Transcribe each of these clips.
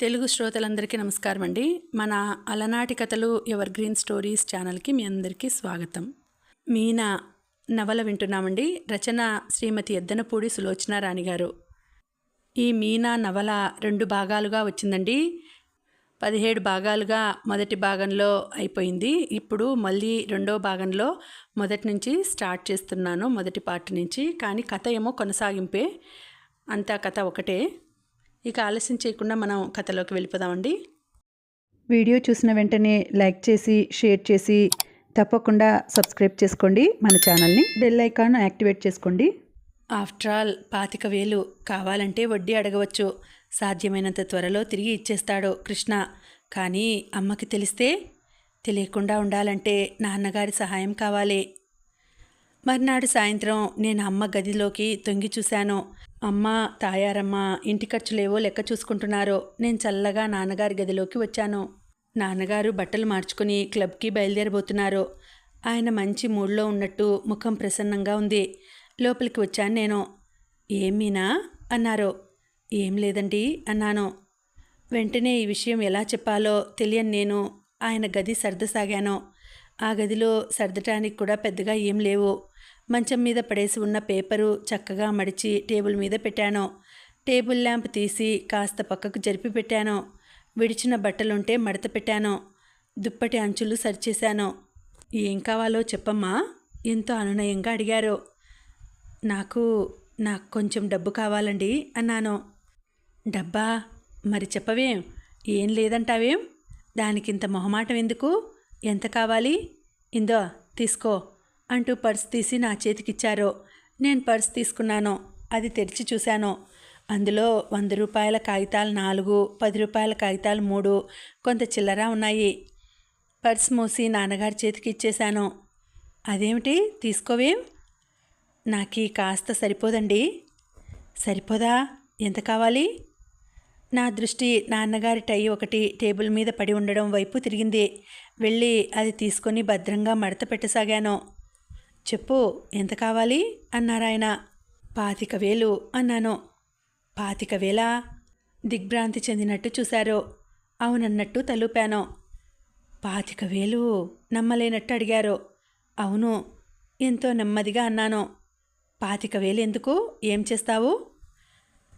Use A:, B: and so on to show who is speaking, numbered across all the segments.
A: తెలుగు శ్రోతలందరికీ నమస్కారం అండి మన అలనాటి కథలు ఎవర్ గ్రీన్ స్టోరీస్ ఛానల్కి మీ అందరికీ స్వాగతం. మీనా నవల వింటున్నామండి. రచన శ్రీమతి ఎద్దనపూడి సులోచన రాణి గారు. ఈ మీనా నవల రెండు భాగాలుగా వచ్చిందండి. పదిహేడు భాగాలుగా మొదటి భాగంలో అయిపోయింది. ఇప్పుడు మళ్ళీ రెండో భాగంలో మొదటి నుంచి స్టార్ట్ చేస్తున్నాను మొదటి పార్ట్ నుంచి. కానీ కథ ఏమో కొనసాగింపే. అంతా కథ ఒకటే. ఇక ఆలస్యం చేయకుండా మనం కథలోకి వెళ్ళిపోదామండి.
B: వీడియో చూసిన వెంటనే లైక్ చేసి షేర్ చేసి తప్పకుండా సబ్స్క్రైబ్ చేసుకోండి. మన ఛానల్ని బెల్ ఐకాన్ యాక్టివేట్ చేసుకోండి.
A: ఆఫ్టర్ ఆల్ పాతిక వేలు కావాలంటే వడ్డీ అడగవచ్చు. సాధ్యమైనంత త్వరలో తిరిగి ఇచ్చేస్తాడు కృష్ణ. కానీ అమ్మకి తెలిస్తే తెలియకుండా ఉండాలంటే నాన్నగారి సహాయం కావాలి. మర్నాడు సాయంత్రం నేను అమ్మ గదిలోకి తొంగి చూశాను. అమ్మ తాయారమ్మ ఇంటి ఖర్చులేవో లెక్క చూసుకుంటున్నారో. నేను చల్లగా నాన్నగారి గదిలోకి వచ్చాను. నాన్నగారు బట్టలు మార్చుకుని క్లబ్కి బయలుదేరబోతున్నారు. ఆయన మంచి మూడ్లో ఉన్నట్టు ముఖం ప్రసన్నంగా ఉంది. లోపలికి వచ్చాను నేను. ఏమీనా అన్నారు. ఏం లేదండి అన్నాను. వెంటనే ఈ విషయం ఎలా చెప్పాలో తెలియని నేను ఆయన గది సర్దసాగాను. ఆ గదిలో సర్దటానికి కూడా పెద్దగా ఏం లేవు. మంచం మీద పడేసి ఉన్న పేపరు చక్కగా మడిచి టేబుల్ మీద పెట్టాను. టేబుల్ ల్యాంప్ తీసి కాస్త పక్కకు జరిపి పెట్టాను. విడిచిన బట్టలుంటే మడత పెట్టాను. దుప్పటి అంచులు సరిచేశాను. ఏం కావాలో చెప్పమ్మా? ఎంతో అనునయంగా అడిగారు. నాకు నాకు కొంచెం డబ్బు కావాలండి అన్నాను. డబ్బా? మరి చెప్పవేం? ఏం లేదంటావేం? దానికింత మొహమాటం ఎందుకు? ఎంత కావాలి? ఇందో తీసుకో. అంటూ పర్స్ తీసి నా చేతికిచ్చారు. నేను పర్స్ తీసుకున్నాను అది తెరిచి చూశాను. అందులో వంద రూపాయల కాగితాలు నాలుగు పది రూపాయల కాగితాలు మూడు కొంత చిల్లర ఉన్నాయి. పర్స్ మూసి నాన్నగారి చేతికి ఇచ్చేశాను అదేమిటి? తీసుకోవేం? నాకు కాస్త సరిపోదండి. సరిపోదా? ఎంత కావాలి? నా దృష్టి నాన్నగారి టై ఒకటి టేబుల్ మీద పడి ఉండడం వైపు తిరిగింది. వెళ్ళి అది తీసుకొని భద్రంగా మడత పెట్టసాగాను. చెప్పు ఎంత కావాలి? అన్నారాయన పాతిక వేలు అన్నాను. పాతిక వేలా దిగ్భ్రాంతి చెందినట్టు చూశారు. అవునన్నట్టు తలుపాను. పాతిక వేలు నమ్మలేనట్టు అడిగారు. అవును ఎంతో నెమ్మదిగా అన్నాను. పాతిక వేలు ఎందుకు? ఏం చేస్తావు?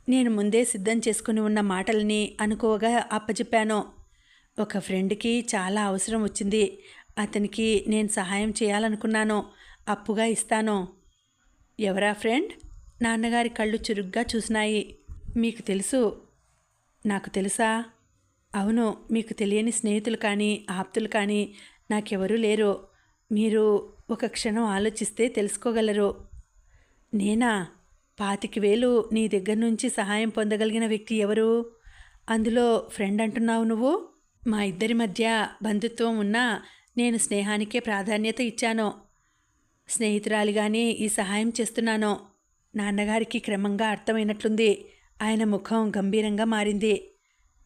A: నేను ముందే సిద్ధం చేసుకుని ఉన్న మాటల్ని అనుకోగా అప్పచెప్పాను ఒక ఫ్రెండ్కి చాలా అవసరం వచ్చింది. అతనికి నేను సహాయం చేయాలనుకున్నాను. అప్పుగా ఇస్తాను ఎవరా ఫ్రెండ్? నాన్నగారి కళ్ళు చురుగ్గా చూసినాయి. మీకు తెలుసు. నాకు తెలుసా? అవును మీకు తెలియని స్నేహితులు కానీ ఆప్తులు కానీ నాకెవరూ లేరు. మీరు ఒక క్షణం ఆలోచిస్తే తెలుసుకోగలరు. నేనా? పాతిక వేలు నీ దగ్గర నుంచి సహాయం పొందగలిగిన వ్యక్తి ఎవరు? అందులో ఫ్రెండ్ అంటున్నావు నువ్వు? మా ఇద్దరి మధ్య బంధుత్వం ఉన్నా నేను స్నేహానికే ప్రాధాన్యత ఇచ్చాను. స్నేహితురాలిగానే ఈ సహాయం చేస్తున్నాను. నాన్నగారికి క్రమంగా అర్థమైనట్లుంది. ఆయన ముఖం గంభీరంగా మారింది.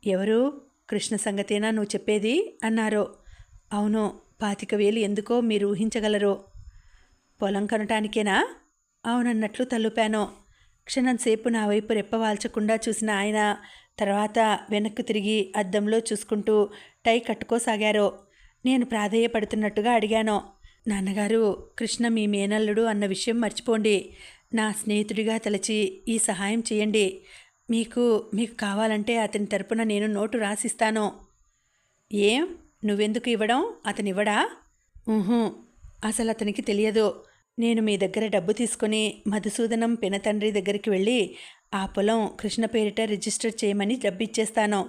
A: ఎవరు? కృష్ణ సంగతేనా నువ్వు చెప్పేది? అన్నారు. అవును పాతిక వేలు ఎందుకో మీరు ఊహించగలరు. పొలం కొనటానికేనా? అవునన్నట్లు తలుపాను. క్షణంసేపు నా వైపు రెప్పవాల్చకుండా చూసిన ఆయన తర్వాత వెనక్కు తిరిగి అద్దంలో చూసుకుంటూ టై కట్టుకోసాగారు. నేను ప్రాధేయపడుతున్నట్టుగా అడిగాను. నాన్నగారు కృష్ణ మీ మేనల్లుడు అన్న విషయం మర్చిపోండి. నా స్నేహితుడిగా తలచి ఈ సహాయం చేయండి. మీకు మీకు కావాలంటే అతని తరపున నేను నోటు రాసిస్తాను. ఏం? నువ్వెందుకు ఇవ్వడం? అతనివ్వడా? అసలు అతనికి తెలియదు. నేను మీ దగ్గర డబ్బు తీసుకొని మధుసూదనం పినతండ్రి దగ్గరికి వెళ్ళి ఆ పొలం కృష్ణ పేరిట రిజిస్టర్ చేయమని డబ్బు ఇచ్చేస్తాను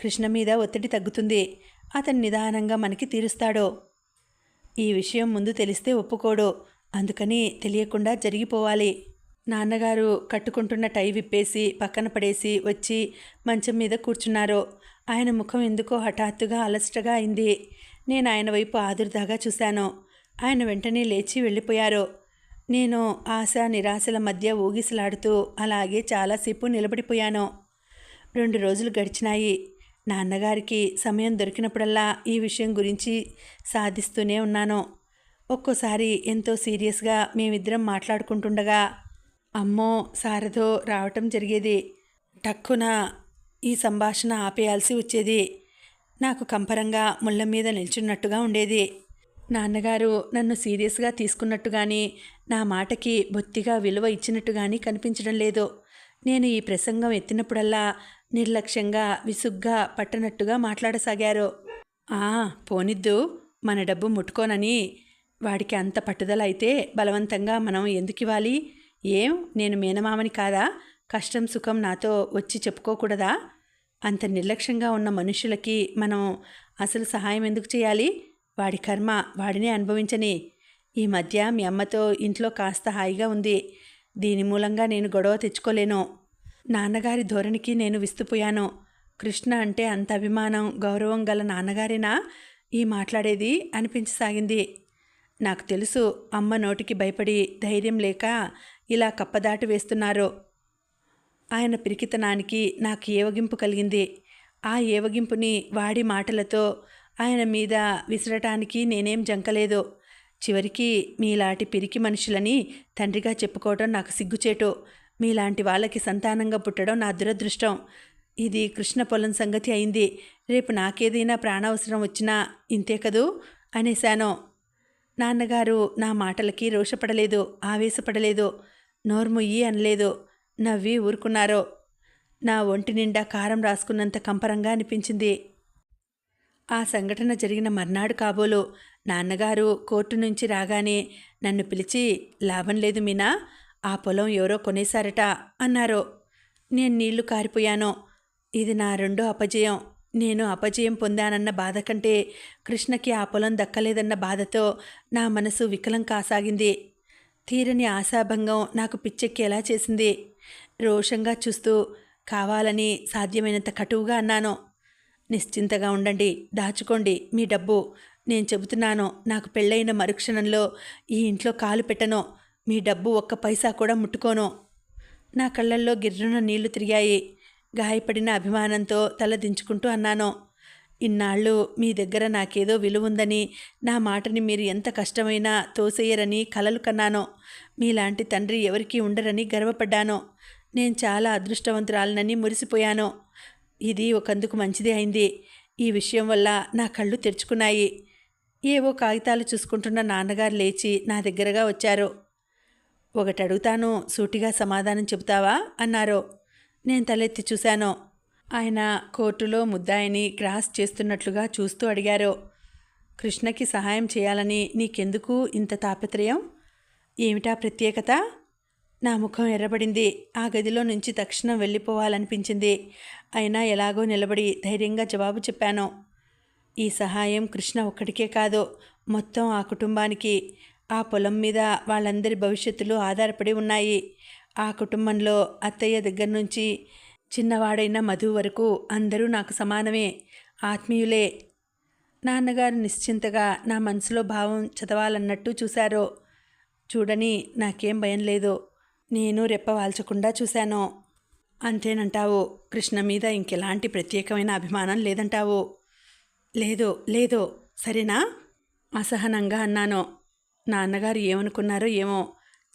A: కృష్ణ మీద ఒత్తిడి తగ్గుతుంది. అతను నిదానంగా మనకి తీరుస్తాడు. ఈ విషయం ముందు తెలిస్తే ఒప్పుకోడు. అందుకని తెలియకుండా జరిగిపోవాలి. నాన్నగారు కట్టుకుంటున్న టై విప్పేసి పక్కన పడేసి వచ్చి మంచం మీద కూర్చున్నారు. ఆయన ముఖం ఎందుకో హఠాత్తుగా అలసటగా అయింది. నేను ఆయన వైపు ఆదుర్దాగా చూశాను. ఆయన వెంటనే లేచి వెళ్ళిపోయారు. నేను ఆశ నిరాశల మధ్య ఊగిసలాడుతూ అలాగే చాలాసేపు నిలబడిపోయాను. రెండు రోజులు గడిచినాయి. నాన్నగారికి సమయం దొరికినప్పుడల్లా ఈ విషయం గురించి సాధిస్తూనే ఉన్నాను. ఒక్కోసారి ఎంతో సీరియస్గా మేమిద్దరం మాట్లాడుకుంటుండగా అమ్మో సారథో రావటం జరిగేది. టక్కున ఈ సంభాషణ ఆపేయాల్సి వచ్చేది. నాకు కంపరంగా ముళ్ళ మీద నిల్చున్నట్టుగా ఉండేది. నాన్నగారు నన్ను సీరియస్గా తీసుకున్నట్టు కానీ నా మాటకి బొత్తిగా విలువ ఇచ్చినట్టు కానీ కనిపించడం లేదు. నేను ఈ ప్రసంగం ఎత్తినప్పుడల్లా నిర్లక్ష్యంగా విసుగ్గా పట్టనట్టుగా మాట్లాడసాగారు. ఆ పోనిద్దు. మన డబ్బు ముట్టుకోనని. వాడికి అంత పట్టుదల అయితే బలవంతంగా మనం ఎందుకు ఇవ్వాలి ఏం? నేను మేనమామని కాదా? కష్టం సుఖం నాతో వచ్చి చెప్పుకోకూడదా? అంత నిర్లక్ష్యంగా ఉన్న మనుషులకి మనం అసలు సహాయం ఎందుకు చేయాలి? వాడి కర్మ వాడినే అనుభవించని. ఈ మధ్య మీ అమ్మతో ఇంట్లో కాస్త హాయిగా ఉంది. దీని మూలంగా నేను గొడవ తెచ్చుకోలేను. నాన్నగారి ధోరణికి నేను విస్తుపోయాను. కృష్ణ అంటే అంత అభిమానం గౌరవం గల నాన్నగారేనా? ఈ మాట్లాడేది అనిపించసాగింది. నాకు తెలుసు అమ్మ నోటికి భయపడి ధైర్యం లేక ఇలా కప్పదాటు వేస్తున్నారు. ఆయన పిరికితనానికి నాకు ఏవగింపు కలిగింది. ఆ ఏవగింపుని వాడి మాటలతో ఆయన మీద విసరటానికి నేనేం జంకలేదు. చివరికి మీలాంటి పిరికి మనుషులని తండ్రిగా చెప్పుకోవడం నాకు సిగ్గుచేటో. మీలాంటి వాళ్ళకి సంతానంగా పుట్టడం నా దురదృష్టం. ఇది కృష్ణ పొలం సంగతి అయింది. రేపు నాకేదైనా ప్రాణావసరం వచ్చినా ఇంతే కదూ? అనేశాను. నాన్నగారు నా మాటలకి రోషపడలేదు ఆవేశపడలేదు నోర్ముయ్యి అనలేదు. నవ్వి ఊరుకున్నారు. నా ఒంటి నిండా కారం రాసుకున్నంత కంపరంగా అనిపించింది. ఆ సంఘటన జరిగిన మర్నాడు కాబోలు నాన్నగారు కోర్టు నుంచి రాగానే నన్ను పిలిచి లాభం లేదు మీనా ఆ పొలం ఎవరో కొనేశారట అన్నారు. నేను నీళ్ళు కారిపోయాను. ఇది నా రెండో అపజయం. నేను అపజయం పొందానన్న బాధ కంటే కృష్ణకి ఆ పొలం దక్కలేదన్న బాధతో నా మనసు వికలం కాసాగింది. తీరని ఆశాభంగం నాకు పిచ్చెక్కేలా చేసింది. రోషంగా చూస్తూ కావాలని సాధ్యమైనంత కటువుగా అన్నాను. నిశ్చింతగా ఉండండి. దాచుకోండి మీ డబ్బు. నేను చెబుతున్నాను నాకు పెళ్ళైన మరుక్షణంలో ఈ ఇంట్లో కాలు పెట్టను. మీ డబ్బు ఒక్క పైసా కూడా ముట్టుకోను. నా కళ్ళల్లో గిర్రున నీళ్ళు తిరిగాయి. గాయపడిన అభిమానంతో తల దించుకుంటూ అన్నాను. ఇన్నాళ్ళు మీ దగ్గర నాకేదో విలువుందని నా మాటని మీరు ఎంత కష్టమైనా తోసేయరని కలలు కన్నాను. మీలాంటి తండ్రి ఎవరికీ ఉండరని గర్వపడ్డాను. నేను చాలా అదృష్టవంతురాలనని మురిసిపోయాను. ఇది ఒకందుకు మంచిదే అయింది. ఈ విషయం వల్ల నా కళ్ళు తెరుచుకున్నాయి. ఏవో కాగితాలు చూసుకుంటున్న నాన్నగారు లేచి నా దగ్గరగా వచ్చారు. ఒకటి అడుగుతాను సూటిగా సమాధానం చెబుతావా? అన్నారు. నేను తలెత్తి చూశాను. ఆయన కోర్టులో ముద్దాయిని క్రాస్ చేస్తున్నట్లుగా చూస్తూ అడిగారు. కృష్ణకి సహాయం చేయాలని నీకెందుకు ఇంత తాపత్రయం? ఏమిటా ప్రత్యేకత? నా ముఖం ఎర్రబడింది. ఆ గదిలో నుంచి తక్షణం వెళ్ళిపోవాలనిపించింది. అయినా ఎలాగో నిలబడి ధైర్యంగా జవాబు చెప్పాను. ఈ సహాయం కృష్ణ ఒక్కడికే కాదు మొత్తం ఆ కుటుంబానికి. ఆ పొలం మీద వాళ్ళందరి భవిష్యత్తులు ఆధారపడి ఉన్నాయి. ఆ కుటుంబంలో అత్తయ్య దగ్గర నుంచి చిన్నవాడైన మధు వరకు అందరూ నాకు సమానమే ఆత్మీయులే. నాన్నగారు నిశ్చింతగా నా మనసులో భావం చదవాలన్నట్టు చూశారు. చూడని నాకేం భయం లేదు. నేను రెప్పవాల్చకుండా చూశాను? అంతేనంటావు. కృష్ణ మీద ఇంకెలాంటి ప్రత్యేకమైన అభిమానం లేదంటావు. లేదు లేదు. సరేనా? అసహనంగా అన్నాను. నాన్నగారు ఏమనుకున్నారో ఏమో.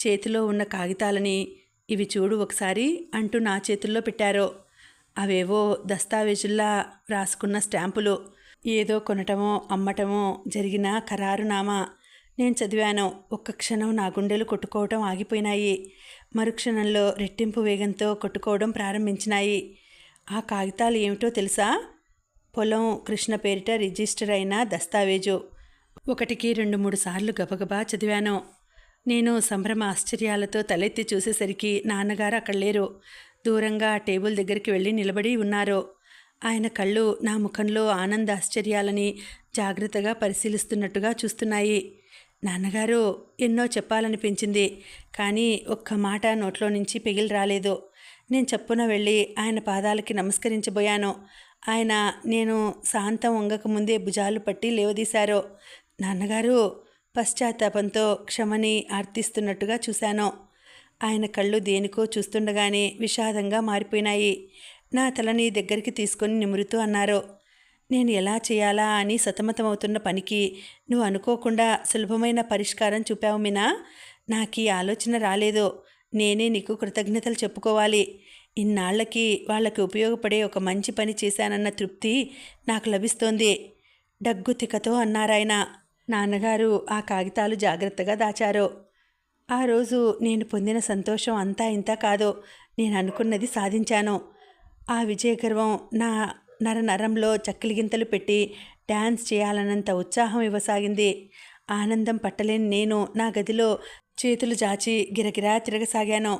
A: చేతిలో ఉన్న కాగితాలని ఇవి చూడు ఒకసారి అంటూ నా చేతుల్లో పెట్టారు. అవేవో దస్తావేజుల్లా రాసుకున్న స్టాంపులు. ఏదో కొనటమో అమ్మటమో జరిగిన ఖరారునామా. నేను చదివాను. ఒక్క క్షణం నా గుండెలు కొట్టుకోవటం ఆగిపోయినాయి. మరుక్షణంలో రెట్టింపు వేగంతో కొట్టుకోవడం ప్రారంభించినాయి. ఆ కాగితాలు ఏమిటో తెలుసా? పొలం కృష్ణ పేరిట రిజిస్టర్ అయిన దస్తావేజు. ఒకటికి రెండు మూడు సార్లు గబగబా చదివాను. నేను సంభ్రమ ఆశ్చర్యాలతో తలెత్తి చూసేసరికి నాన్నగారు అక్కడ లేరు. దూరంగా టేబుల్ దగ్గరికి వెళ్ళి నిలబడి ఉన్నారు. ఆయన కళ్ళు నా ముఖంలో ఆనంద ఆశ్చర్యాలని జాగ్రత్తగా పరిశీలిస్తున్నట్టుగా చూస్తున్నాయి. నాన్నగారు ఎన్నో చెప్పాలనిపించింది కానీ ఒక్క మాట నోట్లో నుంచి పెగిలి రాలేదు. నేను చెప్పున వెళ్ళి ఆయన పాదాలకి నమస్కరించబోయాను. ఆయన నేను శాంతం వంగకముందే భుజాలు పట్టి లేవదీశారు. నాన్నగారు పశ్చాత్తాపంతో క్షమని ఆర్తిస్తున్నట్టుగా చూశాను. ఆయన కళ్ళు దేనికో చూస్తుండగానే విషాదంగా మారిపోయినాయి. నా తలని దగ్గరికి తీసుకొని నిమురుతూ అన్నారు. నేను ఎలా చేయాలా అని సతమతమవుతున్న పనికి నువ్వు అనుకోకుండా సులభమైన పరిష్కారం చూపావు మీనా. నాకు ఈ ఆలోచన రాలేదు. నేనే నీకు కృతజ్ఞతలు చెప్పుకోవాలి. ఇన్నాళ్ళకి వాళ్ళకి ఉపయోగపడే ఒక మంచి పని చేశానన్న తృప్తి నాకు లభిస్తోంది. డగ్గు తికతో అన్నారాయన. నాన్నగారు ఆ కాగితాలు జాగ్రత్తగా దాచారు. ఆ రోజు నేను పొందిన సంతోషం అంతా ఇంత కాదు. నేను అనుకున్నది సాధించాను. ఆ విజయగర్వం నా నర నరంలో చక్కిలిగింతలు పెట్టి డ్యాన్స్ చేయాలన్నంత ఉత్సాహం ఇవ్వసాగింది. ఆనందం పట్టలేని నేను నా గదిలో చేతులు జాచి గిరగిరా తిరగసాగాను.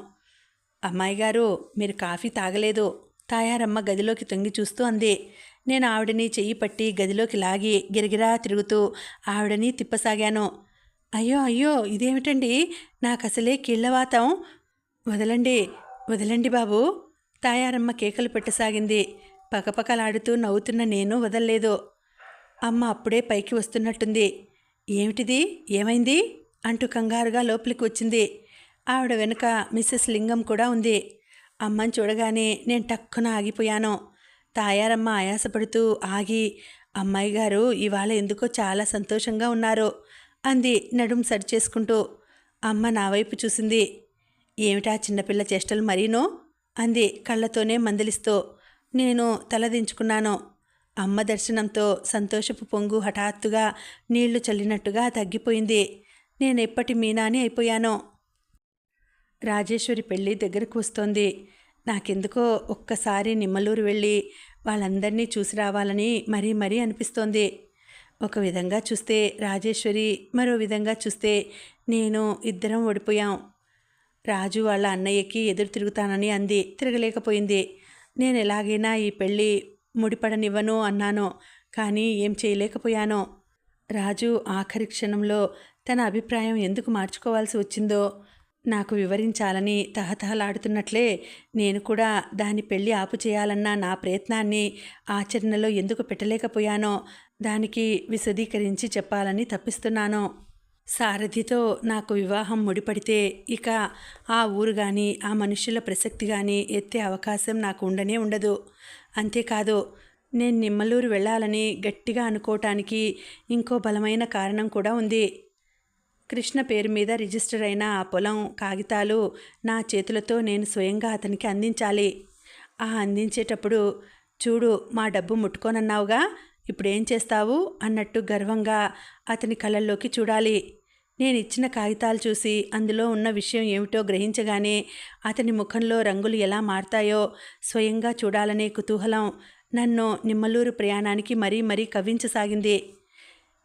A: అమ్మాయి గారు మీరు కాఫీ తాగలేదు. తాయారమ్మ గదిలోకి తొంగి చూస్తూ అంది. నేను ఆవిడని చెయ్యి పట్టి గదిలోకి లాగి గిరగిరా తిరుగుతూ ఆవిడని తిప్పసాగాను. అయ్యో అయ్యో ఇదేమిటండి? నాకు అసలే కీళ్ళవాతం వదలండి వదలండి బాబు. తాయారమ్మ కేకలు పెట్టసాగింది. పకపకలాడుతూ నవ్వుతున్న నేను వదల్లేదు. అమ్మ అప్పుడే పైకి వస్తున్నట్టుంది. ఏమిటిది? ఏమైంది? అంటూ కంగారుగా లోపలికి వచ్చింది. ఆవిడ వెనుక మిస్సెస్ లింగం కూడా ఉంది. అమ్మని చూడగానే నేను టక్కున ఆగిపోయాను. తాయారమ్మ ఆయాసపడుతూ ఆగి అమ్మాయి గారు ఇవాళ ఎందుకో చాలా సంతోషంగా ఉన్నారు అంది నడుం సరిచేసుకుంటూ అమ్మ నా వైపు చూసింది. ఏమిటా చిన్నపిల్ల చేష్టలు మరీనో? అంది కళ్ళతోనే మందలిస్తూ. నేను తలదించుకున్నాను. అమ్మ దర్శనంతో సంతోషపు పొంగు హఠాత్తుగా నీళ్ళు చల్లినట్టుగా తగ్గిపోయింది. నేను ఎప్పటి మీనాని అయిపోయాను? రాజేశ్వరి పెళ్ళి దగ్గరకు వస్తోంది. నాకెందుకో ఒక్కసారి నిమ్మలూరు వెళ్ళి వాళ్ళందరినీ చూసి రావాలని మరీ మరీ అనిపిస్తోంది. ఒక విధంగా చూస్తే రాజేశ్వరి మరో విధంగా చూస్తే నేను ఇద్దరం ఓడిపోయాం. రాజు వాళ్ళ అన్నయ్యకి ఎదురు తిరుగుతానని అంది. తిరగలేకపోయింది. నేను ఎలాగైనా ఈ పెళ్ళి ముడిపడనివ్వను అన్నాను కానీ ఏం చేయలేకపోయాను. రాజు ఆఖరి క్షణంలో తన అభిప్రాయం ఎందుకు మార్చుకోవాల్సి వచ్చిందో నాకు వివరించాలని తహతహలాడుతున్నట్లే నేను కూడా దాని పెళ్ళి ఆపు చేయాలన్న నా ప్రయత్నాన్ని ఆచరణలో ఎందుకు పెట్టలేకపోయానో దానికి విశదీకరించి చెప్పాలని తప్పిస్తున్నాను. సారథితో నాకు వివాహం ముడిపడితే ఇక ఆ ఊరు కానీ ఆ మనుషుల ప్రసక్తి కానీ ఎత్తే అవకాశం నాకు ఉండనే ఉండదు. అంతేకాదు నేను నిమ్మలూరు వెళ్ళాలని గట్టిగా అనుకోవటానికి ఇంకో బలమైన కారణం కూడా ఉంది. కృష్ణ పేరు మీద రిజిస్టర్ అయిన ఆ పొలం కాగితాలు నా చేతులతో నేను స్వయంగా అతనికి అందించాలి. ఆ అందించేటప్పుడు చూడు మా డబ్బు ముట్టుకోనన్నావుగా ఇప్పుడేం చేస్తావు? అన్నట్టు గర్వంగా అతని కళ్ళల్లోకి చూడాలి. నేను ఇచ్చిన కాగితాలు చూసి అందులో ఉన్న విషయం ఏమిటో గ్రహించగానే అతని ముఖంలో రంగులు ఎలా మారతాయో స్వయంగా చూడాలనే కుతూహలం నన్ను నిమ్మలూరు ప్రయాణానికి మరీ మరీ కవ్వించసాగింది.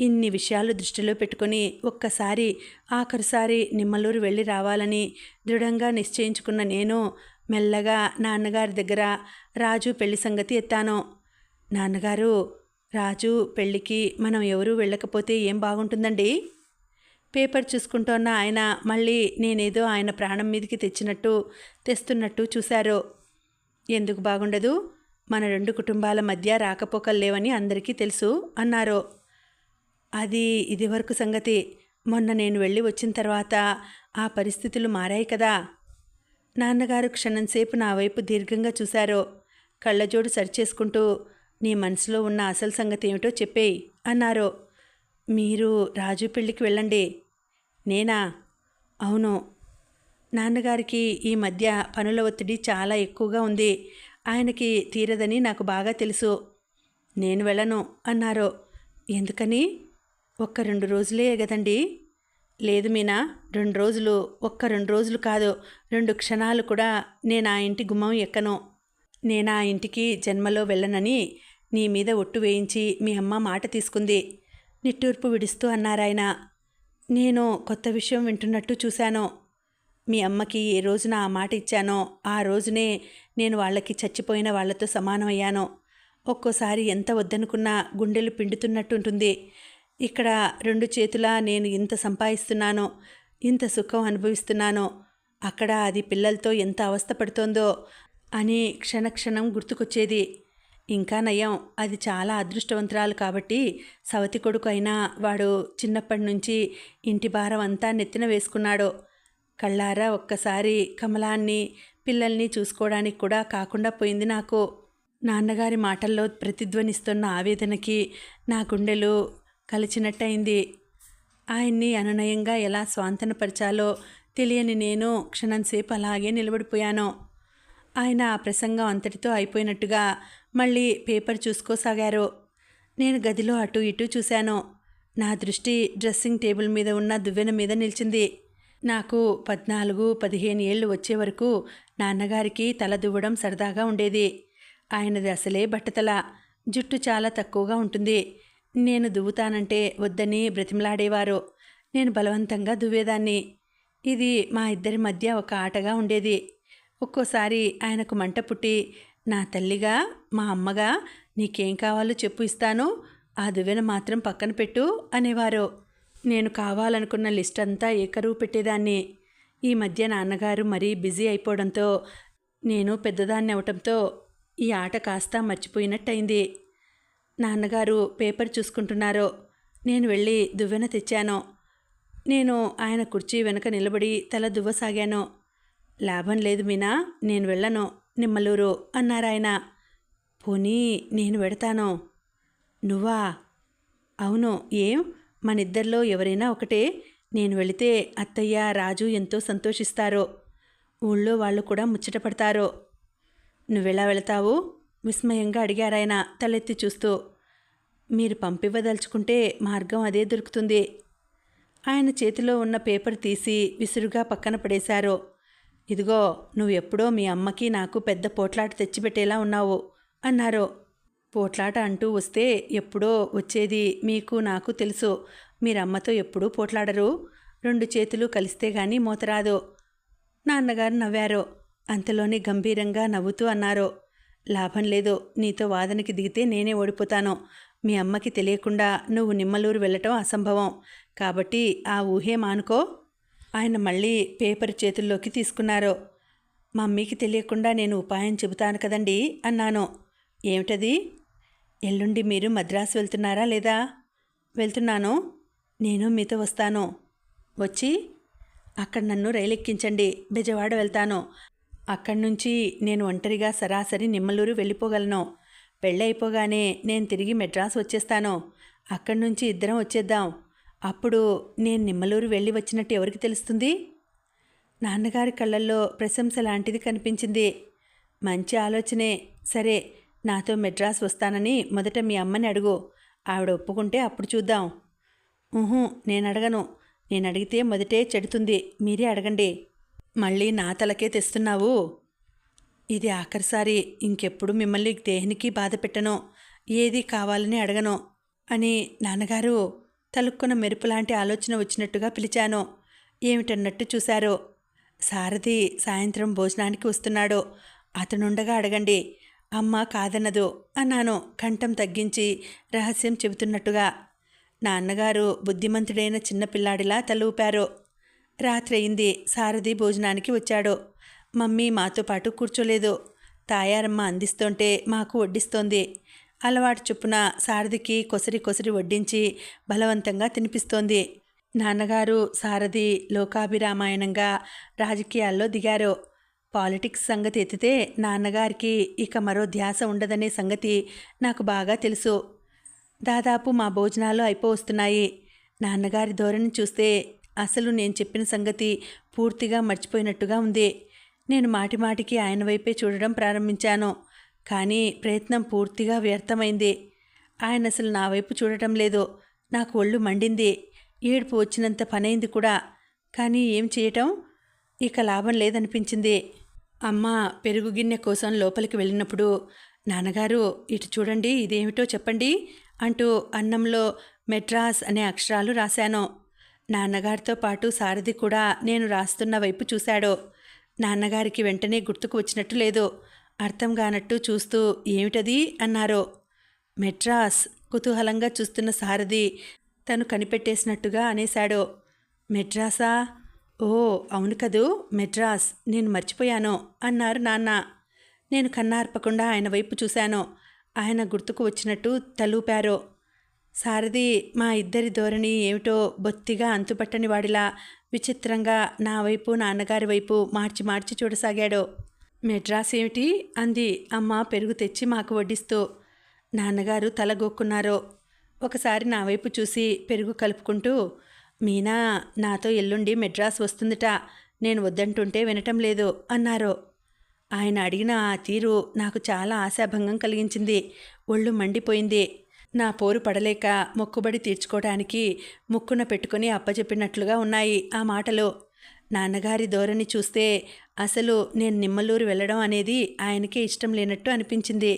A: ఇన్ని విషయాలు దృష్టిలో పెట్టుకొని ఒక్కసారి ఆఖరిసారి నిమ్మలూరు వెళ్ళి రావాలని దృఢంగా నిశ్చయించుకున్న నేను మెల్లగా నాన్నగారి దగ్గర రాజు పెళ్ళి సంగతి ఎత్తాను. నాన్నగారు రాజు పెళ్ళికి మనం ఎవరూ వెళ్ళకపోతే ఏం బాగుంటుందండి? పేపర్ చూసుకుంటోన్న ఆయన మళ్ళీ నేనేదో ఆయన ప్రాణం మీదకి తెచ్చినట్టు తెస్తున్నట్టు చూశారు. ఎందుకు బాగుండదు? మన రెండు కుటుంబాల మధ్య రాకపోకలు లేవని అందరికీ తెలుసు అన్నారు. అది ఇదివరకు సంగతి. మొన్న నేను వెళ్ళి వచ్చిన తర్వాత ఆ పరిస్థితులు మారాయి కదా. నాన్నగారు క్షణంసేపు నా వైపు దీర్ఘంగా చూశారు. కళ్ళజోడు సరిచేసుకుంటూ నీ మనసులో ఉన్న అసలు సంగతి ఏమిటో చెప్పేయి అన్నారు. మీరు రాజు పెళ్ళికి వెళ్ళండి. నేనా? అవును. నాన్నగారికి ఈ మధ్య పనుల ఒత్తిడి చాలా ఎక్కువగా ఉంది. ఆయనకి తీరదని నాకు బాగా తెలుసు. నేను వెళ్ళను అన్నారు. ఎందుకని? ఒక్క రెండు రోజులే కదండి. లేదు మీనా రెండు రోజులు ఒక్క రెండు రోజులు కాదు. రెండు క్షణాలు కూడా నేను ఆ ఇంటి గుమ్మం ఎక్కను. నేను ఆ ఇంటికి జన్మలో వెళ్ళనని నీ మీద ఒట్టు వేయించి మీ అమ్మ మాట తీసుకుంది. నిట్టూర్పు విడుస్తూ అన్నారాయన. నేను కొత్త విషయం వింటున్నట్టు చూశాను మీ అమ్మకి ఏ రోజున ఆ మాట ఇచ్చానో ఆ రోజునే నేను వాళ్ళకి చచ్చిపోయిన వాళ్ళతో సమానమయ్యాను ఒక్కోసారి ఎంత వద్దనుకున్నా గుండెలు పిండుతున్నట్టు ఉంటుంది ఇక్కడ రెండు చేతులా నేను ఇంత సంపాదిస్తున్నానో ఇంత సుఖం అనుభవిస్తున్నానో అక్కడ అది పిల్లలతో ఎంత అవస్థపడుతోందో అని క్షణక్షణం గుర్తుకొచ్చేది. ఇంకా నయం. అది చాలా అదృష్టవంతురాలు కాబట్టి సవతి కొడుకు అయినా వాడు చిన్నప్పటి నుంచి ఇంటి భారం అంతా నెత్తిన వేసుకున్నాడు. కళ్ళారా ఒక్కసారి కమలాన్ని పిల్లల్ని చూసుకోవడానికి కూడా కాకుండా పోయింది నాకు. నాన్నగారి మాటల్లో ప్రతిధ్వనిస్తున్న ఆవేదనకి నా గుండెలు కలిచినట్టయింది. ఆయన్ని అనునయంగా ఎలా స్వాంతనపరచాలో తెలియని నేను క్షణంసేపు అలాగే నిలబడిపోయాను. ఆయన ఆ ప్రసంగం అంతటితో అయిపోయినట్టుగా మళ్ళీ పేపర్ చూసుకోసాగారు. నేను గదిలో అటు ఇటు చూశాను. నా దృష్టి డ్రెస్సింగ్ టేబుల్ మీద ఉన్న దువ్వెన మీద నిలిచింది. నాకు పద్నాలుగు పదిహేను ఏళ్ళు వచ్చే వరకు నాన్నగారికి తల దువ్వడం సరదాగా ఉండేది. ఆయనది అసలే బట్టతల. జుట్టు చాలా తక్కువగా ఉంటుంది. నేను దువ్వుతానంటే వద్దని బ్రతిమలాడేవారు. నేను బలవంతంగా దువ్వేదాన్ని. ఇది మా ఇద్దరి మధ్య ఒక ఆటగా ఉండేది. ఒక్కోసారి ఆయనకు మంట పుట్టి నా తల్లిగా మా అమ్మగా నీకేం కావాలో చెప్పు ఇస్తాను. ఆ దువ్వెన మాత్రం పక్కన పెట్టు అనేవారు. నేను కావాలనుకున్న లిస్ట్ అంతా ఏకరువు పెట్టేదాన్ని. ఈ మధ్య నాన్నగారు మరీ బిజీ అయిపోవడంతో నేను పెద్దదాన్ని అవటంతో ఈ ఆట కాస్త మర్చిపోయినట్టయింది. నాన్నగారు పేపర్ చూసుకుంటున్నారు. నేను వెళ్ళి దువ్వెన తెచ్చాను. నేను ఆయన కుర్చీ వెనక నిలబడి తల దువ్వసాగాను. లాభం లేదు మీనా నేను వెళ్ళను. నిమ్మలూరు అన్నారాయన పోనీ నేను వెడతాను? నువ్వా? అవును ఏం? మనిద్దరిలో ఎవరైనా ఒకటే? నేను వెళితే అత్తయ్య రాజు ఎంతో సంతోషిస్తారు. ఊళ్ళో వాళ్ళు కూడా ముచ్చటపడతారు నువ్వెలా వెళతావు? విస్మయంగా అడిగారాయన తలెత్తి చూస్తూ. మీరు పంపివ్వదలుచుకుంటే మార్గం అదే దొరుకుతుంది. ఆయన చేతిలో ఉన్న పేపర్ తీసి విసురుగా పక్కన పడేశారు. ఇదిగో నువ్వు ఎప్పుడో మీ అమ్మకి నాకు పెద్ద పోట్లాట తెచ్చిపెట్టేలా ఉన్నావు అన్నారు. పోట్లాట అంటూ వస్తే ఎప్పుడో వచ్చేది మీకు నాకు తెలుసు. మీరమ్మతో ఎప్పుడూ పోట్లాడరు. రెండు చేతులు కలిస్తే గాని మూతరాదు. నాన్నగారు నవ్వారు అంతలోనే గంభీరంగా నవ్వుతూ అన్నారు. లాభం లేదు నీతో వాదనకి దిగితే నేనే ఓడిపోతాను. మీ అమ్మకి తెలియకుండా నువ్వు నిమ్మలూరు వెళ్ళటం అసంభవం. కాబట్టి ఆ ఊహే మానుకో. ఆయన మళ్ళీ పేపర్ చేతుల్లోకి తీసుకున్నారు. మమ్మీకి తెలియకుండా నేను ఉపాయం చెబుతాను కదండి అన్నాను. ఏమిటది? ఎల్లుండి మీరు మద్రాసు వెళ్తున్నారా లేదా? వెళ్తున్నాను. నేను మీతో వస్తాను. వచ్చి అక్కడ నన్ను రైలు ఎక్కించండి బెజవాడ వెళ్తాను. అక్కడి నుంచి నేను ఒంటరిగా సరాసరి నిమ్మలూరు వెళ్ళిపోగలను. పెళ్ళైపోగానే నేను తిరిగి మెడ్రాస్ వచ్చేస్తాను. అక్కడి నుంచి ఇద్దరం వచ్చేద్దాం. అప్పుడు నేను నిమ్మలూరు వెళ్ళి వచ్చినట్టు ఎవరికి తెలుస్తుంది? నాన్నగారి కళ్ళల్లో ప్రశంస లాంటిది కనిపించింది. మంచి ఆలోచనే. సరే నాతో మెడ్రాస్ వస్తానని మొదట మీ అమ్మని అడుగు. ఆవిడ ఒప్పుకుంటే అప్పుడు చూద్దాం. ఊహు నేను అడగను నేను అడిగితే మొదటే చెడుతుంది. మీరే అడగండి. మళ్ళీ నా తలకే తెస్తున్నావు? ఇది ఆఖరిసారి. ఇంకెప్పుడు మిమ్మల్ని దేనికి బాధ పెట్టను ఏది కావాలని అడగను. అని నాన్నగారు తలుక్కున మెరుపులాంటి ఆలోచన వచ్చినట్టుగా పిలిచాను. ఏమిటన్నట్టు చూశారు. సారథి సాయంత్రం భోజనానికి వస్తున్నాడు. అతనుండగా అడగండి. అమ్మ కాదన్నదు అన్నాను. కంఠం తగ్గించి రహస్యం చెబుతున్నట్టుగా. నాన్నగారు బుద్ధిమంతుడైన చిన్నపిల్లాడిలా తలూపారు. రాత్రి అయింది సారథి భోజనానికి వచ్చాడు. మమ్మీ మాతో పాటు కూర్చోలేదు. తాయారమ్మ అందిస్తుంటే మాకు వడ్డిస్తోంది. అలవాటు చొప్పున సారథికి కొసరి కొసరి వడ్డించి బలవంతంగా తినిపిస్తోంది. నాన్నగారు సారథి లోకాభిరామాయణంగా రాజకీయాల్లో దిగారు. పాలిటిక్స్ సంగతి ఎత్తితే నాన్నగారికి ఇక మరో ధ్యాస ఉండదనే సంగతి నాకు బాగా తెలుసు. దాదాపు మా భోజనాలు అయిపోవస్తున్నాయి. నాన్నగారి ధోరణి చూస్తే అసలు నేను చెప్పిన సంగతి పూర్తిగా మర్చిపోయినట్టుగా ఉంది. నేను మాటిమాటికి ఆయన వైపే చూడడం ప్రారంభించాను. కానీ ప్రయత్నం పూర్తిగా వ్యర్థమైంది. ఆయన అసలు నా వైపు చూడటం లేదు. నాకు ఒళ్ళు మండింది. ఏడుపు వచ్చినంత పనైంది కూడా. కానీ ఏం చేయటం? ఇక లాభం లేదనిపించింది. అమ్మ పెరుగు గిన్నె కోసం లోపలికి వెళ్ళినప్పుడు నాన్నగారు ఇటు చూడండి ఇదేమిటో చెప్పండి అంటూ అన్నంలో మెడ్రాస్ అనే అక్షరాలు రాశాను. నాన్నగారితో పాటు సారథి కూడా నేను రాస్తున్న వైపు చూశాడు. నాన్నగారికి వెంటనే గుర్తుకు వచ్చినట్టు లేదు. అర్థం కానట్టు చూస్తూ ఏమిటది? అన్నారు. మెడ్రాస్ కుతూహలంగా చూస్తున్న సారథి తను కనిపెట్టేసినట్టుగా అనేశాడు. మెడ్రాసా ఓ అవును కదూ. మెడ్రాస్ నేను మర్చిపోయాను అన్నారు నాన్న. నేను కన్నార్పకుండా ఆయన వైపు చూశాను. ఆయన గుర్తుకు వచ్చినట్టు తలూపారు. సారథి మా ఇద్దరి ధోరణి ఏమిటో బొత్తిగా అంతుపట్టని వాడిలా విచిత్రంగా నా వైపు నాన్నగారి వైపు మార్చి మార్చి చూడసాగాడు. మెడ్రాస్ ఏమిటి? అంది. అమ్మ పెరుగు తెచ్చి మాకు వడ్డిస్తూ. నాన్నగారు తలగొక్కున్నారో ఒకసారి నా వైపు చూసి పెరుగు కలుపుకుంటూ మీనా నాతో ఎల్లుండి మెడ్రాస్ వస్తుందిట. నేను వద్దంటుంటే వినటం లేదు అన్నారు. ఆయన అడిగిన ఆ తీరు నాకు చాలా ఆశాభంగం కలిగించింది. ఒళ్ళు మండిపోయింది. నా పోరు పడలేక మొక్కుబడి తీర్చుకోవడానికి ముక్కున పెట్టుకుని అప్పచెప్పినట్లుగా ఉన్నాయి ఆ మాటలు. నాన్నగారి ధోరణి చూస్తే అసలు నేను నిమ్మలూరు వెళ్ళడం అనేది ఆయనకే ఇష్టం లేనట్టు అనిపించింది.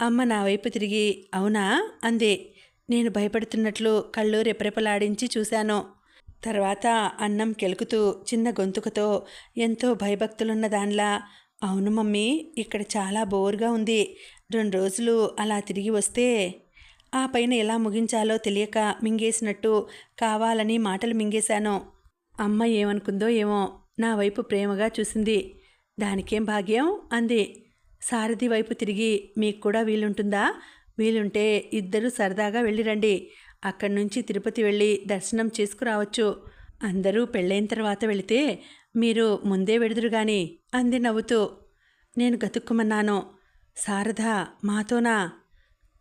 A: అమ్మ నా వైపు తిరిగి అవునా? అంది. నేను భయపడుతున్నట్లు కళ్ళు రెపరెపలాడించి చూశాను. తర్వాత అన్నం కెలుకుతూ చిన్న గొంతుకతో ఎంతో భయభక్తులున్న దానిలా అవును మమ్మీ ఇక్కడ చాలా బోర్గా ఉంది. రెండు రోజులు అలా తిరిగి వస్తే ఆ పైన ఎలా ముగించాలో తెలియక మింగేసినట్టు కావాలని మాటలు మింగేశాను. అమ్మ ఏమనుకుందో ఏమో నా వైపు ప్రేమగా చూసింది. దానికేం భాగ్యం? అంది. సారథి వైపు తిరిగి మీకు కూడా వీలుంటుందా? వీలుంటే ఇద్దరు సరదాగా వెళ్ళిరండి. అక్కడి నుంచి తిరుపతి వెళ్ళి దర్శనం చేసుకురావచ్చు. అందరూ పెళ్ళైన తర్వాత వెళితే మీరు ముందే వెడుదురు గాని అంది నవ్వుతూ. నేను గతుక్కుమన్నాను. శారద మాతోనా?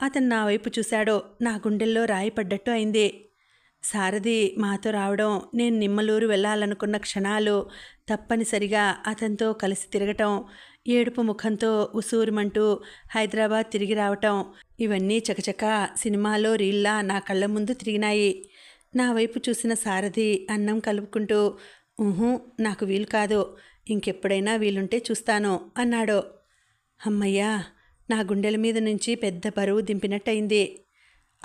A: అతను నా వైపు చూశాడో. నా గుండెల్లో రాయి పడ్డట్టు అయింది. సారథి మాతో రావడం నేను నిమ్మలూరు వెళ్ళాలనుకున్న క్షణాలు తప్పనిసరిగా అతనితో కలిసి తిరగటం ఏడుపు ముఖంతో ఉసూరుమంటూ హైదరాబాద్ తిరిగి రావటం ఇవన్నీ చకచక సినిమాలో రీల్లా నా కళ్ళ ముందు తిరిగినాయి. నా వైపు చూసిన సారథి అన్నం కలుపుకుంటూ ఊహూ నాకు వీలు కాదు. ఇంకెప్పుడైనా వీలుంటే చూస్తాను అన్నాడు. అమ్మయ్యా నా గుండెల మీద నుంచి పెద్ద బరువు దింపినట్టయింది.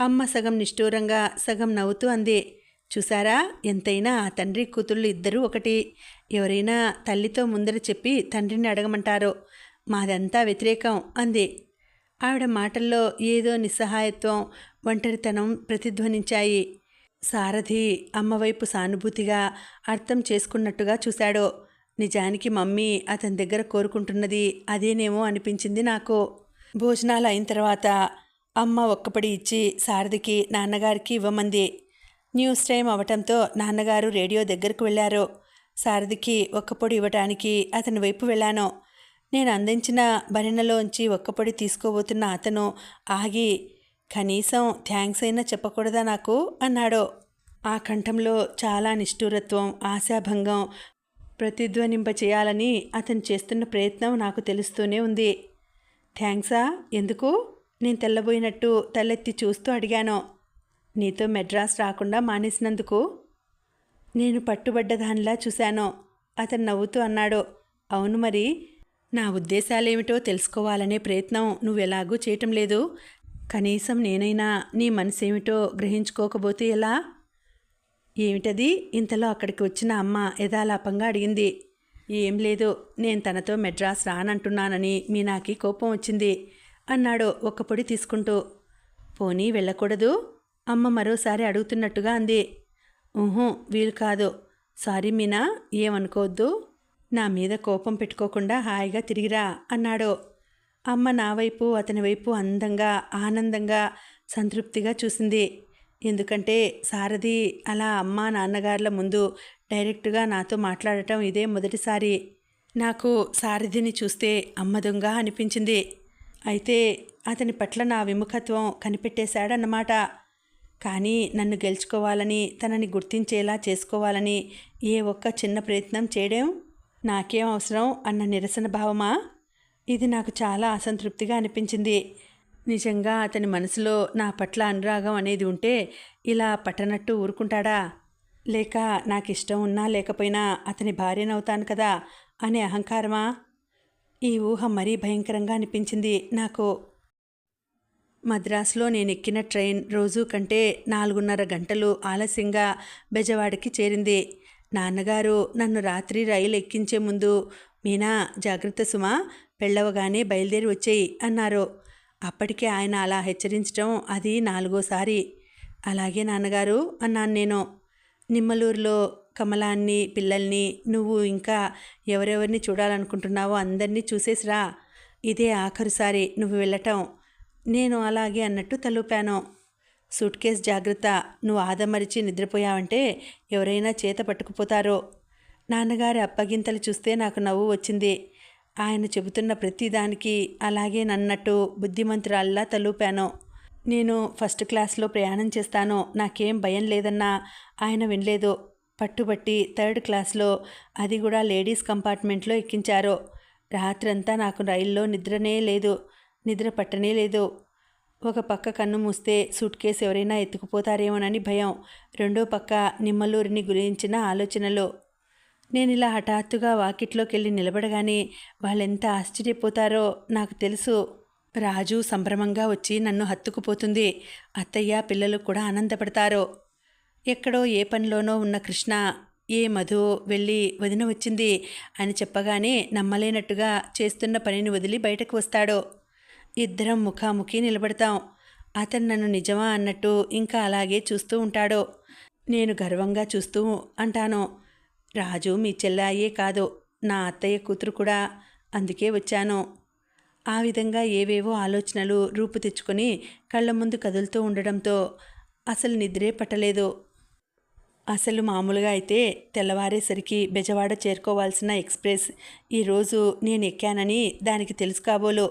A: అమ్మ సగం నిష్ఠూరంగా సగం నవ్వుతూ అంది. చూసారా ఎంతైనా ఆ తండ్రి కూతుళ్ళు ఇద్దరూ ఒకటి. ఎవరైనా తల్లితో ముందర చెప్పి తండ్రిని అడగమంటారో? మాదంతా వ్యతిరేకం అంది. ఆవిడ మాటల్లో ఏదో నిస్సహాయత్వం ఒంటరితనం ప్రతిధ్వనించాయి. సారథి అమ్మవైపు సానుభూతిగా అర్థం చేసుకున్నట్టుగా చూశాడు. నిజానికి మమ్మీ అతని దగ్గర కోరుకుంటున్నది అదేనేమో అనిపించింది నాకు. భోజనాలు అయిన తర్వాత అమ్మ ఒక్కపడి ఇచ్చి సారథికి నాన్నగారికి ఇవ్వమంది. న్యూస్ టైం అవటంతో నాన్నగారు రేడియో దగ్గరకు వెళ్ళారు సారథికి ఒక్కపొడి ఇవ్వటానికి అతని వైపు వెళ్ళాను. నేను అందించిన భరిణలోంచి ఒక్కపొడి తీసుకోబోతున్న అతను ఆగి కనీసం థ్యాంక్స్ అయినా చెప్పకూడదా నాకు? అన్నాడు. ఆ కంఠంలో చాలా నిష్ఠూరత్వం ఆశాభంగం ప్రతిధ్వనింప చేయాలని అతను చేస్తున్న ప్రయత్నం నాకు తెలుస్తూనే ఉంది. థ్యాంక్సా? ఎందుకు? నేను తెల్లబోయినట్టు తలెత్తి చూస్తూ అడిగాను నీతో మెడ్రాస్ రాకుండా మానేసినందుకు? నేను పట్టుబడ్డ దానిలా చూశాను. అతను నవ్వుతూ అన్నాడు అవును మరి నా ఉద్దేశాలేమిటో తెలుసుకోవాలనే ప్రయత్నం నువ్వెలాగూ చేయటం లేదు. కనీసం నేనైనా నీ మనసేమిటో గ్రహించుకోకపోతే ఎలా? ఏమిటది? ఇంతలో అక్కడికి వచ్చిన అమ్మ యథాలాపంగా అడిగింది ఏం లేదు నేను తనతో మెడ్రాస్ రానంటున్నానని మీనాకి కోపం వచ్చింది. అన్నాడు ఒక్క పొడి తీసుకుంటూ. పోనీ వెళ్ళకూడదు? అమ్మ మరోసారి అడుగుతున్నట్టుగా అంది. ఊహు వీలు కాదు. సారీ మీనా ఏమనుకోవద్దు. నా మీద కోపం పెట్టుకోకుండా హాయిగా తిరిగిరా అన్నాడు. అమ్మ నా వైపు అతని వైపు అందంగా ఆనందంగా సంతృప్తిగా చూసింది. ఎందుకంటే సారథి అలా అమ్మ నాన్నగారుల ముందు డైరెక్ట్గా నాతో మాట్లాడటం ఇదే మొదటిసారి. నాకు సారథిని చూస్తే అమ్మ దొంగ అనిపించింది. అయితే అతని పట్ల నా విముఖత్వం కనిపెట్టేశాడన్నమాట. కానీ నన్ను గెలుచుకోవాలని తనని గుర్తించేలా చేసుకోవాలని ఏ ఒక్క చిన్న ప్రయత్నం చేయడం నాకేం అవసరం అన్న నిరసన భావమా? ఇది నాకు చాలా అసంతృప్తిగా అనిపించింది. నిజంగా అతని మనసులో నా పట్ల అనురాగం అనేది ఉంటే ఇలా పట్టనట్టు ఊరుకుంటాడా? లేక నాకు ఇష్టం ఉన్నా లేకపోయినా అతని భార్యనవుతాను కదా అనే అహంకారమా? ఈ ఊహ మరీ భయంకరంగా అనిపించింది. నాకు మద్రాసులో నేను ఎక్కిన ట్రైన్ రోజు కంటే నాలుగున్నర గంటలు ఆలస్యంగా బెజవాడకి చేరింది. నాన్నగారు నన్ను రాత్రి రైలు ఎక్కించే ముందు మీనా జాగ్రత్త సుమా పెళ్ళవగానే బయలుదేరి వచ్చేయి అన్నారు. అప్పటికే ఆయన అలా హెచ్చరించడం అది నాలుగోసారి. అలాగే నాన్నగారు అన్నాను నేను. నిమ్మలూరులో కమలాన్ని పిల్లల్ని నువ్వు ఇంకా ఎవరెవరిని చూడాలనుకుంటున్నావో అందరినీ చూసేసిరా. ఇదే ఆఖరుసారి నువ్వు వెళ్ళటం. నేను అలాగే అన్నట్టు తలూపాను. సూట్ కేస్ జాగ్రత్త. నువ్వు ఆదమరిచి నిద్రపోయావంటే ఎవరైనా చేత పట్టుకుపోతారో. నాన్నగారి అప్పగింతలు చూస్తే నాకు నవ్వు వచ్చింది. ఆయన చెబుతున్న ప్రతిదానికి అలాగే నన్నట్టు బుద్ధిమంతురాల్లా తలూపాను. నేను ఫస్ట్ క్లాస్లో ప్రయాణం చేస్తాను. నాకేం భయం లేదన్నా ఆయన వినలేదు. పట్టుబట్టి థర్డ్ క్లాస్లో అది కూడా లేడీస్ కంపార్ట్మెంట్లో ఎక్కించారు. రాత్రంతా నాకు రైల్లో నిద్రనే లేదు నిద్ర పట్టనే లేదు. ఒక పక్క కన్ను మూస్తే సూట్ కేసు ఎవరైనా ఎత్తుకుపోతారేమోనని భయం రెండో పక్క నిమ్మలూరిని గురించిన ఆలోచనలు. నేను ఇలా హఠాత్తుగా వాకిట్లోకి వెళ్ళి నిలబడగానే వాళ్ళెంత ఆశ్చర్యపోతారో నాకు తెలుసు. రాజు సంభ్రమంగా వచ్చి నన్ను హత్తుకుపోతుంది. అత్తయ్య పిల్లలు కూడా ఆనందపడతారు. ఎక్కడో ఏ పనిలోనో ఉన్న కృష్ణ ఏ మధు వెళ్ళి వదిన వచ్చింది అని చెప్పగానే నమ్మలేనట్టుగా చేస్తున్న పనిని వదిలి బయటకు వస్తాడు. ఇద్దరం ముఖాముఖి నిలబడతాం. అతను నన్ను నిజమా అన్నట్టు ఇంకా అలాగే చూస్తూ ఉంటాడు. నేను గర్వంగా చూస్తూ అంటాను. రాజు మీ చెల్లాయే కాదు. నా అత్తయ్య కూతురు కూడా అందుకే వచ్చాను. ఆ విధంగా ఏవేవో ఆలోచనలు రూపు తెచ్చుకొని కళ్ళ ముందు కదులుతూ ఉండడంతో అసలు నిద్రే పట్టలేదు. అసలు మామూలుగా అయితే తెల్లవారేసరికి బెజవాడ చేరుకోవాల్సిన ఎక్స్ప్రెస్ ఈరోజు నేను ఎక్కానని దానికి తెలుసు కాబోలు.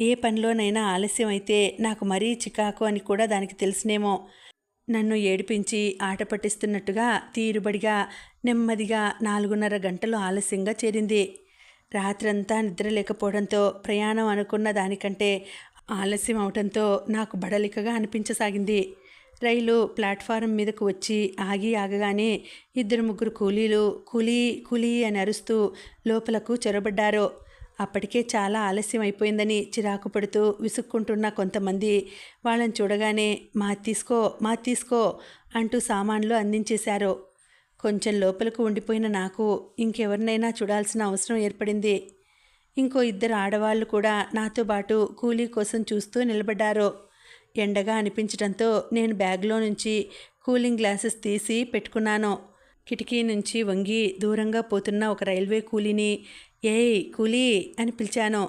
A: ఏ పనిలోనైనా ఆలస్యం అయితే నాకు మరీ చికాకు అని కూడా దానికి తెలిసినేమో. నన్ను ఏడిపించి ఆట పట్టిస్తున్నట్టుగా తీరుబడిగా నెమ్మదిగా నాలుగున్నర గంటలు ఆలస్యంగా చేరింది. రాత్రంతా నిద్ర లేకపోవడంతో ప్రయాణం అనుకున్న దానికంటే ఆలస్యం అవటంతో నాకు బడలికగా అనిపించసాగింది. రైలు ప్లాట్ఫారం మీదకు వచ్చి ఆగి ఆగగానే ఇద్దరు ముగ్గురు కూలీలు కూలీ కూలీ అని అరుస్తూ లోపలకు చొరబడ్డారు. అప్పటికే చాలా ఆలస్యం అయిపోయిందని చిరాకు పడుతూ విసుక్కుంటున్న కొంతమంది వాళ్ళని చూడగానే మా తీసుకో మా తీసుకో అంటూ సామాన్లు అందించేశారు. కొంచెం లోపలకు ఉండిపోయిన నాకు ఇంకెవరినైనా చూడాల్సిన అవసరం ఏర్పడింది. ఇంకో ఇద్దరు ఆడవాళ్ళు కూడా నాతో పాటు కూలీ కోసం చూస్తూ నిలబడ్డారు. ఎండగా అనిపించడంతో నేను బ్యాగ్లో నుంచి కూలింగ్ గ్లాసెస్ తీసి పెట్టుకున్నాను. కిటికీ నుంచి వంగి దూరంగా పోతున్న ఒక రైల్వే కూలీని ఏయ్ కూలీ అని పిలిచాను.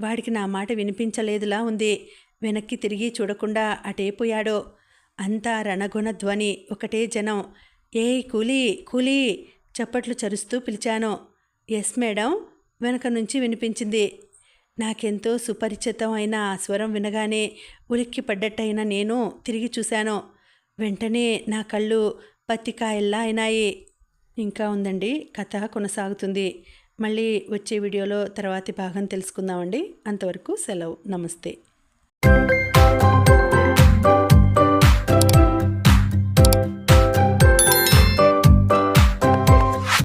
A: వాడికి నా మాట వినిపించలేదులా ఉంది. వెనక్కి తిరిగి చూడకుండా అటేపోయాడు. అంతా రణగుణ ధ్వని ఒకటే జనం. ఏయ్ కూలీ కూలీ చప్పట్లు చరుస్తూ పిలిచాను. ఎస్ మేడం వెనక నుంచి వినిపించింది. నాకెంతో సుపరిచితం అయిన ఆ స్వరం వినగానే ఉలిక్కి పడ్డట్టయిన నేను తిరిగి చూశాను. వెంటనే నా కళ్ళు పత్తికాయల్లా అయినాయి. ఇంకా ఉందండి కథ కొనసాగుతుంది. మళ్ళీ వచ్చే వీడియోలో తర్వాతి భాగం తెలుసుకుందామండి. అంతవరకు సెలవు. నమస్తే.